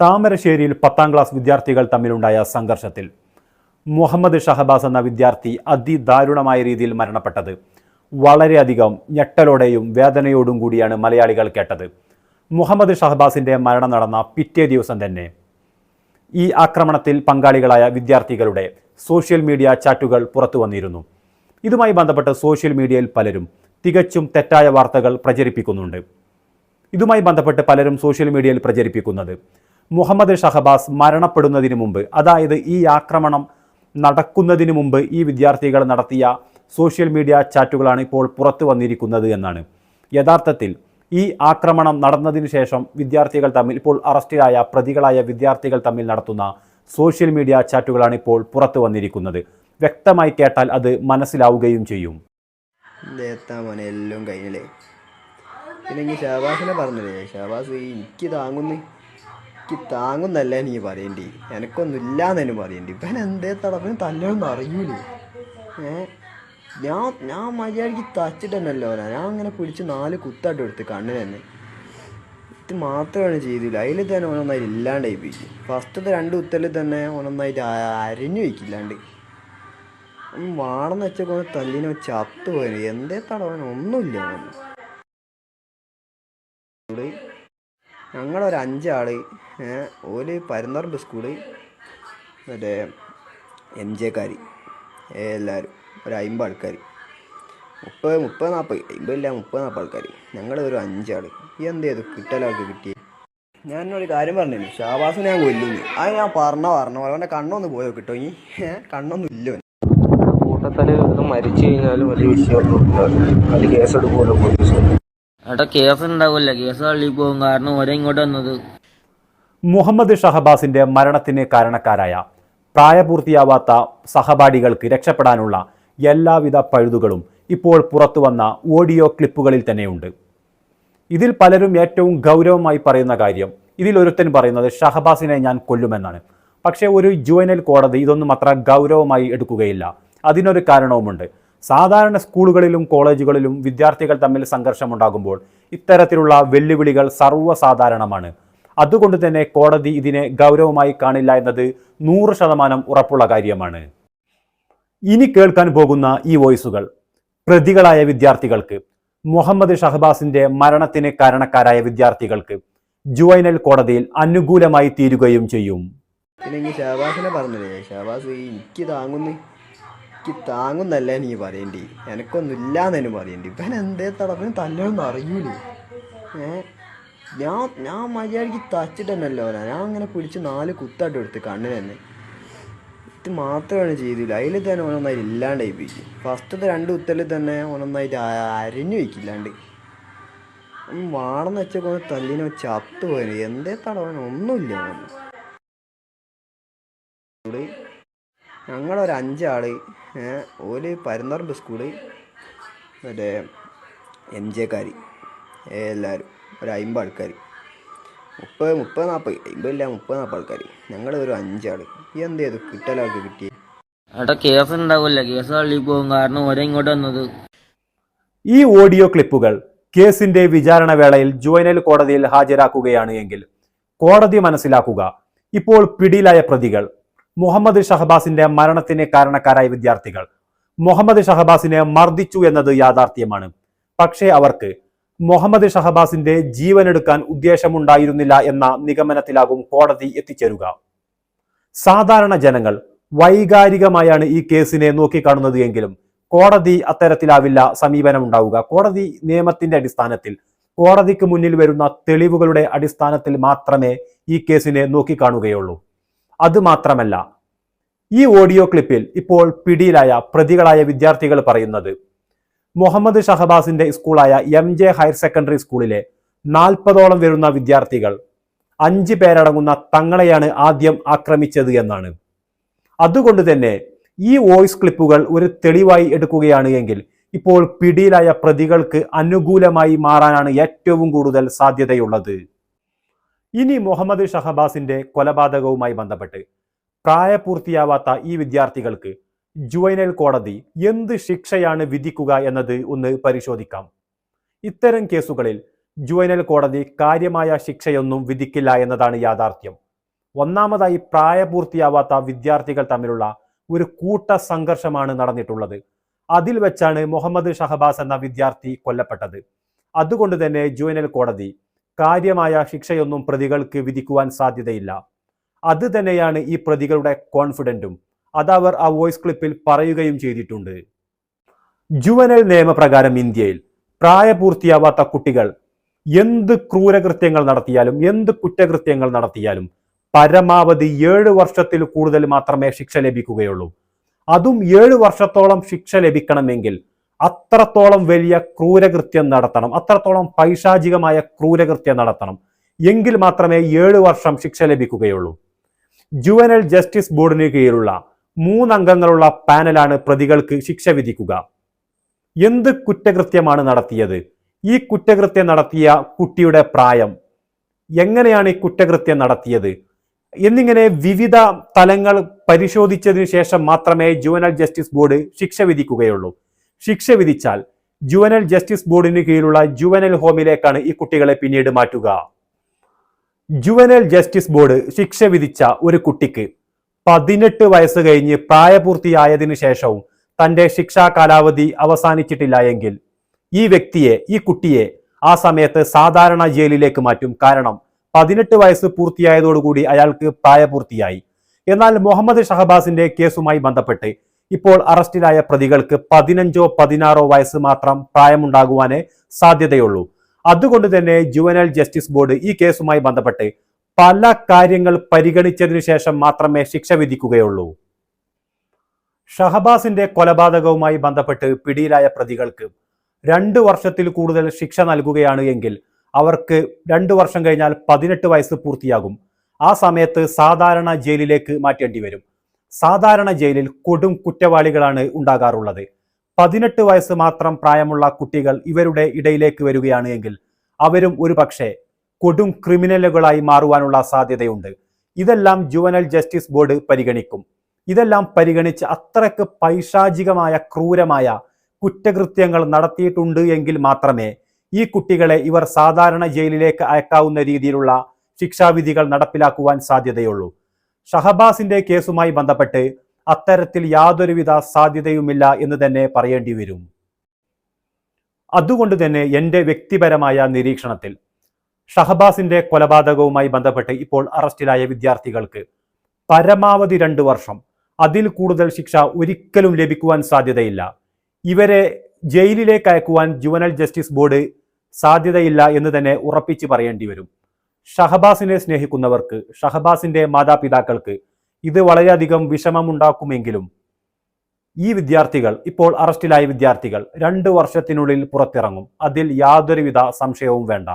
താമരശ്ശേരിയിൽ പത്താം ക്ലാസ് വിദ്യാർത്ഥികൾ തമ്മിലുണ്ടായ സംഘർഷത്തിൽ. മുഹമ്മദ് ഷഹബാസ് എന്ന വിദ്യാർത്ഥി അതിദാരുണമായ രീതിയിൽ മരണപ്പെട്ടത്. വളരെയധികം ഞെട്ടലോടെയും വേദനയോടും കൂടിയാണ് മലയാളികൾ കേട്ടത്. മുഹമ്മദ് ഷഹബാസിന്റെ മരണം നടന്ന പിറ്റേ ദിവസം തന്നെ. ഈ ആക്രമണത്തിൽ പങ്കാളികളായ വിദ്യാർത്ഥികളുടെ സോഷ്യൽ മീഡിയ ചാറ്റുകൾ പുറത്തു വന്നിരുന്നു. ഇതുമായി ബന്ധപ്പെട്ട് സോഷ്യൽ മീഡിയയിൽ പലരും തികച്ചും തെറ്റായ വാർത്തകൾ പ്രചരിപ്പിക്കുന്നുണ്ട്. ഇതുമായി ബന്ധപ്പെട്ട് പലരും സോഷ്യൽ മീഡിയയിൽ പ്രചരിപ്പിക്കുന്നത് മുഹമ്മദ് ഷഹബാസ് മരണപ്പെടുന്നതിന് മുമ്പ് അതായത് ഈ ആക്രമണം നടക്കുന്നതിന് മുമ്പ് ഈ വിദ്യാർത്ഥികൾ നടത്തിയ സോഷ്യൽ മീഡിയ ചാറ്റുകളാണ് ഇപ്പോൾ പുറത്തു വന്നിരിക്കുന്നത് എന്നാണ്. യഥാർത്ഥത്തിൽ ഈ ആക്രമണം നടന്നതിന് ശേഷം വിദ്യാർത്ഥികൾ തമ്മിൽ ഇപ്പോൾ അറസ്റ്റിലായ പ്രതികളായ വിദ്യാർത്ഥികൾ തമ്മിൽ നടത്തുന്ന സോഷ്യൽ മീഡിയ ചാറ്റുകളാണ് ഇപ്പോൾ പുറത്തു വന്നിരിക്കുന്നത്. വ്യക്തമായി കേട്ടാൽ അത് മനസ്സിലാവുകയും ചെയ്യും. മോനെ എല്ലാം കഴിഞ്ഞില്ലേ? പിന്നെ ഷാബാസിനെ പറഞ്ഞില്ലേ? ഷാബാസ് എനിക്ക് താങ്ങുന്നു. എനിക്ക് താങ്ങുന്നല്ല നീ പറയണ്ടി? എനിക്കൊന്നുമില്ല എന്നു പറയണ്ടി. ഇവൻ എന്തേ തടപ്പിന് തല്ലൊന്നും അറിയൂലേ? ഏ? ഞാൻ ഞാൻ മര്യാദയ്ക്ക് തച്ചിട്ട് തന്നെയല്ലോ ഓനെ. ഞാൻ അങ്ങനെ പിടിച്ച് നാല് കുത്തായിട്ട് എടുത്ത് കണ്ണിന് തന്നെ. ഇത് മാത്രമാണ് ചെയ്തില്ല അതിൽ തന്നെ ഓനൊന്നായിട്ട് ഇല്ലാണ്ടായി ഫസ്റ്റത്തെ രണ്ട് കുത്തലിൽ തന്നെ ഓനൊന്നായിട്ട് അരിഞ്ഞു വയ്ക്കില്ലാണ്ട് വാണെന്ന് വെച്ചപ്പോൾ തല്ലിനോ ചത്തു പോയി എന്തേ തടവാൻ? ഞങ്ങളൊരു അഞ്ചാൾ ഏഹ് ഓൽ പരുന്നറമ്പ് സ്കൂൾ മറ്റേ എം ജെക്കാർ എല്ലാവരും ഒരു അമ്പത് ആൾക്കാർ മുപ്പത് മുപ്പത് നാൽപ്പത് അമ്പതില്ല മുപ്പത് നാൽപ്പത് ആൾക്കാർ ഞങ്ങൾ ഒരു അഞ്ചാൾ. ഈ എന്തേത് കിട്ടലാൾക്ക് കിട്ടി ഞാൻ ഒരു കാര്യം പറഞ്ഞു ഷാബാസിനെ ഞാൻ കൊല്ലും അത് ഞാൻ പറഞ്ഞ പറഞ്ഞ അവന്റെ കണ്ണൊന്ന് പോയോ കിട്ടോ ഇനി? കണ്ണൊന്നും ഇല്ല കൂട്ടത്തൽ മരിച്ചു കഴിഞ്ഞാലും വലിയ വിഷയമൊന്നും അത് കേസെടുക്കുമല്ലോ പോലീസ്. ഉണ്ടാവില്ല കാരണം ഇങ്ങോട്ട് മുഹമ്മദ് ഷഹബാസിന്റെ മരണത്തിന് കാരണക്കാരായ പ്രായപൂർത്തിയാവാത്ത സഹപാഠികൾക്ക് രക്ഷപ്പെടാനുള്ള എല്ലാവിധ പഴുതുകളും ഇപ്പോൾ പുറത്തുവന്ന ഓഡിയോ ക്ലിപ്പുകളിൽ തന്നെയുണ്ട്. ഇതിൽ പലരും ഏറ്റവും ഗൗരവമായി പറയുന്ന കാര്യം ഇതിൽ ഒരുത്തൻ പറയുന്നത് ഷഹബാസിനെ ഞാൻ കൊല്ലുമെന്നാണ്. പക്ഷേ ഒരു ജുവനൽ കോടതി ഇതൊന്നും അത്ര ഗൗരവമായി എടുക്കുകയില്ല. അതിനൊരു കാരണവുമുണ്ട്. സാധാരണ സ്കൂളുകളിലും കോളേജുകളിലും വിദ്യാർത്ഥികൾ തമ്മിൽ സംഘർഷമുണ്ടാകുമ്പോൾ ഇത്തരത്തിലുള്ള വെല്ലുവിളികൾ സർവസാധാരണമാണ്. അതുകൊണ്ട് തന്നെ കോടതി ഇതിനെ ഗൗരവമായി കാണില്ല എന്നത് നൂറ് ശതമാനം ഉറപ്പുള്ള കാര്യമാണ്. ഇനി കേൾക്കാൻ പോകുന്ന ഈ വോയിസുകൾ. പ്രതികളായ വിദ്യാർത്ഥികൾക്ക് മുഹമ്മദ് ഷഹബാസിന്റെ മരണത്തിന് കാരണക്കാരായ വിദ്യാർത്ഥികൾക്ക് ജുവൈനൽ കോടതിയിൽ അനുകൂലമായി തീരുകയും ചെയ്യും. ഷാബാസിനെ പറഞ്ഞില്ലേ? ഷഹബാസ് എനിക്ക് താങ്ങുന്നു. എനിക്ക് താങ്ങുന്നല്ല നീ പറയേണ്ടി? എനക്കൊന്നും പറയേണ്ടി. ഇവൻ എന്തേ തടപ്പിന് തല്ലൊന്നും അറിയൂലേ? ഏ? ഞാൻ ഞാൻ മര്യാദയ്ക്ക് തച്ചിട്ട് തന്നെയല്ലോ. ഞാൻ അങ്ങനെ പിടിച്ച് നാല് കുത്തായിട്ട് എടുത്ത് കണ്ണിന് തന്നെ. ഇത് മാത്രമാണ് ചെയ്തില്ല. അതിൽ തന്നെ ഓനൊന്നായിട്ട് ഇല്ലാണ്ട് ഏൽപ്പിക്കും ഫസ്റ്റത്തെ രണ്ട് കുത്തലിൽ തന്നെ ഓനൊന്നായിട്ട് അരഞ്ഞു വയ്ക്കില്ലാണ്ട് വാണെന്ന് വെച്ചപ്പോൾ തല്ലിനോ ചത്തു പോയി എന്തേ തടവാൻ ഞങ്ങളൊരു അഞ്ചാൾ ഏഹ് ഓൽ പരുന്നറമ്പ് സ്കൂൾ മറ്റേ എം ജെക്കാർ എല്ലാവരും ഒരു അമ്പത് ആൾക്കാർ മുപ്പത് മുപ്പത് നാൽപ്പത് അമ്പതില്ല മുപ്പത് നാൽപ്പത് ആൾക്കാർ ഞങ്ങൾ ഒരു അഞ്ചാൾ ഈ എന്ത് ചെയ്തു? കിട്ടലാൾക്ക് കിട്ടിയത് അവിടെ കേസ് ഉണ്ടാവില്ല. കേസ് തള്ളി പോകും കാരണം ഓരോ ഇങ്ങോട്ട് വന്നത്. ഈ ഓഡിയോ ക്ലിപ്പുകൾ കേസിന്റെ വിചാരണ വേളയിൽ ജുവനൽ കോടതിയിൽ ഹാജരാക്കുകയാണ് എങ്കിൽ കോടതി മനസ്സിലാക്കുക. ഇപ്പോൾ പിടിയിലായ പ്രതികൾ മുഹമ്മദ് ഷഹബാസിന്റെ മരണത്തിന് കാരണക്കാരായ വിദ്യാർത്ഥികൾ. മുഹമ്മദ് ഷഹബാസിനെ മർദ്ദിച്ചു എന്നത് യാഥാർത്ഥ്യമാണ്. പക്ഷേ അവർക്ക് മുഹമ്മദ് ഷഹബാസിന്റെ ജീവനെടുക്കാൻ ഉദ്ദേശമുണ്ടായിരുന്നില്ല എന്ന നിഗമനത്തിലാകും കോടതി എത്തിച്ചേരുക. സാധാരണ ജനങ്ങൾ വൈകാരികമായാണ് ഈ കേസിനെ നോക്കിക്കാണുന്നത് എങ്കിലും കോടതി അത്തരത്തിലാവില്ല സമീപനം ഉണ്ടാവുക കോടതി നിയമത്തിന്റെ അടിസ്ഥാനത്തിൽ കോടതിക്ക് മുന്നിൽ വരുന്ന തെളിവുകളുടെ അടിസ്ഥാനത്തിൽ മാത്രമേ ഈ കേസിനെ നോക്കിക്കാണുകയുള്ളൂ. അത് മാത്രമല്ല ഈ ഓഡിയോ ക്ലിപ്പിൽ ഇപ്പോൾ പിടിയിലായ പ്രതികളായ വിദ്യാർത്ഥികൾ പറയുന്നത് മുഹമ്മദ് ഷഹബാസിന്റെ സ്കൂളായ എം ജെ ഹയർ സെക്കൻഡറി സ്കൂളിലെ നാൽപ്പതോളം വരുന്ന വിദ്യാർത്ഥികൾ അഞ്ച് പേരടങ്ങുന്ന തങ്ങളെയാണ് ആദ്യം ആക്രമിച്ചത് എന്നാണ്. അതുകൊണ്ട് തന്നെ ഈ വോയിസ് ക്ലിപ്പുകൾ ഒരു തെളിവായി എടുക്കുകയാണ് എങ്കിൽ ഇപ്പോൾ പിടിയിലായ പ്രതികൾക്ക് അനുകൂലമായി മാറാനാണ് ഏറ്റവും കൂടുതൽ സാധ്യതയുള്ളത്. ഇനി മുഹമ്മദ് ഷഹബാസിന്റെ കൊലപാതകവുമായി ബന്ധപ്പെട്ട് പ്രായപൂർത്തിയാവാത്ത ഈ വിദ്യാർത്ഥികൾക്ക് ജുവൈനൽ കോടതി എന്ത് ശിക്ഷയാണ് വിധിക്കുക എന്നത് ഒന്ന് പരിശോധിക്കാം. ഇത്തരം കേസുകളിൽ ജുവൈനൽ കോടതി കാര്യമായ ശിക്ഷയൊന്നും വിധിക്കില്ല എന്നതാണ് യാഥാർത്ഥ്യം. ഒന്നാമതായി പ്രായപൂർത്തിയാവാത്ത വിദ്യാർത്ഥികൾ തമ്മിലുള്ള ഒരു കൂട്ട സംഘർഷമാണ് നടന്നിട്ടുള്ളത്. അതിൽ വെച്ചാണ് മുഹമ്മദ് ഷഹബാസ് എന്ന വിദ്യാർത്ഥി കൊല്ലപ്പെട്ടത്. അതുകൊണ്ട് തന്നെ ജുവൈനൽ കോടതി കാര്യമായ ശിക്ഷയൊന്നും പ്രതികൾക്ക് വിധിക്കുവാൻ സാധ്യതയില്ല. അത് തന്നെയാണ് ഈ പ്രതികളുടെ കോൺഫിഡന്റും അതവർ ആ വോയിസ് ക്ലിപ്പിൽ പറയുകയും ചെയ്തിട്ടുണ്ട്. ജുവനൽ നിയമപ്രകാരം ഇന്ത്യയിൽ പ്രായപൂർത്തിയാവാത്ത കുട്ടികൾ എന്ത് ക്രൂരകൃത്യങ്ങൾ നടത്തിയാലും എന്ത് കുറ്റകൃത്യങ്ങൾ നടത്തിയാലും പരമാവധി ഏഴ് വർഷത്തിൽ കൂടുതൽ മാത്രമേ ശിക്ഷ ലഭിക്കുകയുള്ളൂ. അതും ഏഴ് വർഷത്തോളം ശിക്ഷ ലഭിക്കണമെങ്കിൽ അത്രത്തോളം വലിയ ക്രൂരകൃത്യം നടത്തണം അത്രത്തോളം പൈശാചികമായ ക്രൂരകൃത്യം നടത്തണം. എങ്കിൽ മാത്രമേ ഏഴ് വർഷം ശിക്ഷ ലഭിക്കുകയുള്ളൂ. ജുവനൽ ജസ്റ്റിസ് ബോർഡിന് കീഴിലുള്ള മൂന്നംഗങ്ങളുള്ള പാനലാണ് പ്രതികൾക്ക് ശിക്ഷ വിധിക്കുക. എന്ത് കുറ്റകൃത്യമാണ് നടത്തിയത്? ഈ കുറ്റകൃത്യം നടത്തിയ കുട്ടിയുടെ പ്രായം എങ്ങനെയാണ് ഈ കുറ്റകൃത്യം നടത്തിയത്? എന്നിങ്ങനെ വിവിധ തലങ്ങൾ പരിശോധിച്ചതിന് ശേഷം മാത്രമേ ജുവനൽ ജസ്റ്റിസ് ബോർഡ് ശിക്ഷ വിധിക്കുകയുള്ളൂ. ശിക്ഷ വിധിച്ചാൽ ജുവനൽ ജസ്റ്റിസ് ബോർഡിന് കീഴിലുള്ള ജുവനൽ ഹോമിലേക്കാണ് ഈ കുട്ടികളെ പിന്നീട് മാറ്റുക. ജുവനൽ ജസ്റ്റിസ് ബോർഡ് ശിക്ഷ വിധിച്ച ഒരു കുട്ടിക്ക് പതിനെട്ട് വയസ്സ് കഴിഞ്ഞ് പ്രായപൂർത്തിയായതിനു ശേഷവും തന്റെ ശിക്ഷാ കാലാവധി അവസാനിച്ചിട്ടില്ല എങ്കിൽ ഈ വ്യക്തിയെ ഈ കുട്ടിയെ ആ സമയത്ത് സാധാരണ ജയിലിലേക്ക് മാറ്റും. കാരണം പതിനെട്ട് വയസ്സ് പൂർത്തിയായതോടുകൂടി അയാൾക്ക് പ്രായപൂർത്തിയായി. എന്നാൽ മുഹമ്മദ് ഷഹബാസിന്റെ കേസുമായി ബന്ധപ്പെട്ട് ഇപ്പോൾ അറസ്റ്റിലായ പ്രതികൾക്ക് പതിനഞ്ചോ പതിനാറോ വയസ്സ് മാത്രം പ്രായമുണ്ടാകുവാനേ സാധ്യതയുള്ളൂ. അതുകൊണ്ട് തന്നെ ജുവനൽ ജസ്റ്റിസ് ബോർഡ് ഈ കേസുമായി ബന്ധപ്പെട്ട് പല കാര്യങ്ങൾ പരിഗണിച്ചതിനു ശേഷം മാത്രമേ ശിക്ഷ വിധിക്കുകയുള്ളൂ. ഷഹബാസിന്റെ കൊലപാതകവുമായി ബന്ധപ്പെട്ട് പിടിയിലായ പ്രതികൾക്ക് രണ്ട് വർഷത്തിൽ കൂടുതൽ ശിക്ഷ നൽകുകയാണ് എങ്കിൽ അവർക്ക് രണ്ടു വർഷം കഴിഞ്ഞാൽ പതിനെട്ട് വയസ്സ് പൂർത്തിയാകും. ആ സമയത്ത് സാധാരണ ജയിലിലേക്ക് മാറ്റേണ്ടി വരും. സാധാരണ ജയിലിൽ കൊടും കുറ്റവാളികളാണ് ഉണ്ടാകാറുള്ളത്. പതിനെട്ട് വയസ്സ് മാത്രം പ്രായമുള്ള കുട്ടികൾ ഇവരുടെ ഇടയിലേക്ക് വരികയാണ് എങ്കിൽ അവരും ഒരു പക്ഷേ കൊടും ക്രിമിനലുകളായി മാറുവാനുള്ള സാധ്യതയുണ്ട്. ഇതെല്ലാം ജുവനൽ ജസ്റ്റിസ് ബോർഡ് പരിഗണിക്കും. ഇതെല്ലാം പരിഗണിച്ച് അത്രയ്ക്ക് പൈശാചികമായ ക്രൂരമായ കുറ്റകൃത്യങ്ങൾ നടത്തിയിട്ടുണ്ട് എങ്കിൽ മാത്രമേ ഈ കുട്ടികളെ ഇവർ സാധാരണ ജയിലിലേക്ക് അയക്കാവുന്ന രീതിയിലുള്ള ശിക്ഷാവിധികൾ നടപ്പിലാക്കുവാൻ സാധ്യതയുള്ളൂ. ഷഹബാസിന്റെ കേസുമായി ബന്ധപ്പെട്ട് അത്തരത്തിൽ യാതൊരുവിധ സാധ്യതയുമില്ല എന്ന് തന്നെ പറയേണ്ടി വരും. അതുകൊണ്ട് തന്നെ എന്റെ വ്യക്തിപരമായ നിരീക്ഷണത്തിൽ ഷഹബാസിന്റെ കൊലപാതകവുമായി ബന്ധപ്പെട്ട് ഇപ്പോൾ അറസ്റ്റിലായ വിദ്യാർത്ഥികൾക്ക് പരമാവധി രണ്ട് വർഷം അതിൽ കൂടുതൽ ശിക്ഷ ഒരിക്കലും ലഭിക്കുവാൻ സാധ്യതയില്ല. ഇവരെ ജയിലിലേക്ക് അയക്കുവാൻ ജുവനൽ ജസ്റ്റിസ് ബോർഡ് സാധ്യതയില്ല എന്ന് തന്നെ ഉറപ്പിച്ച് പറയേണ്ടി വരും. ഷഹബാസിനെ സ്നേഹിക്കുന്നവർക്ക് ഷഹബാസിന്റെ മാതാപിതാക്കൾക്ക് ഇത് വളരെയധികം വിഷമമുണ്ടാക്കുമെങ്കിലും ഈ വിദ്യാർത്ഥികൾ ഇപ്പോൾ അറസ്റ്റിലായ വിദ്യാർത്ഥികൾ രണ്ട് വർഷത്തിനുള്ളിൽ പുറത്തിറങ്ങും. അതിൽ യാതൊരുവിധ സംശയവും വേണ്ട.